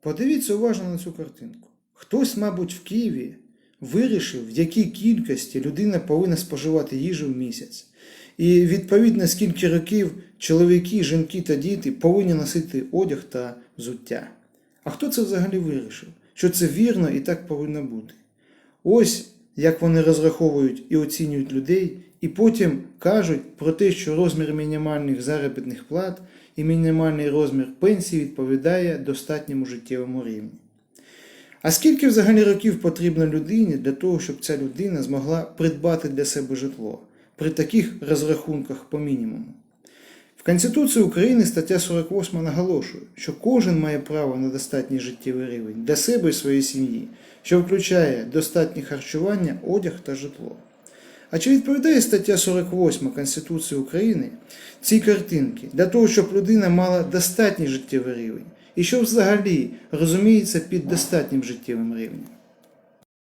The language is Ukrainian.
Подивіться уважно на цю картинку. Хтось, мабуть, в Києві вирішив, в якій кількості людина повинна споживати їжу в місяць. І відповідно, скільки років чоловіки, жінки та діти повинні носити одяг та взуття. А хто це взагалі вирішив? Що це вірно і так повинно бути? Ось як вони розраховують і оцінюють людей, і потім кажуть про те, що розмір мінімальних заробітних плат і мінімальний розмір пенсії відповідає достатньому життєвому рівні. А скільки взагалі років потрібно людині для того, щоб ця людина змогла придбати для себе житло при таких розрахунках по мінімуму? Конституції України стаття 48 наголошує, що кожен має право на достатній життєвий рівень для себе і своєї сім'ї, що включає достатнє харчування, одяг та житло. А чи відповідає стаття 48 Конституції України цій картинці для того, щоб людина мала достатній життєвий рівень? І що взагалі розуміється під достатнім життєвим рівнем?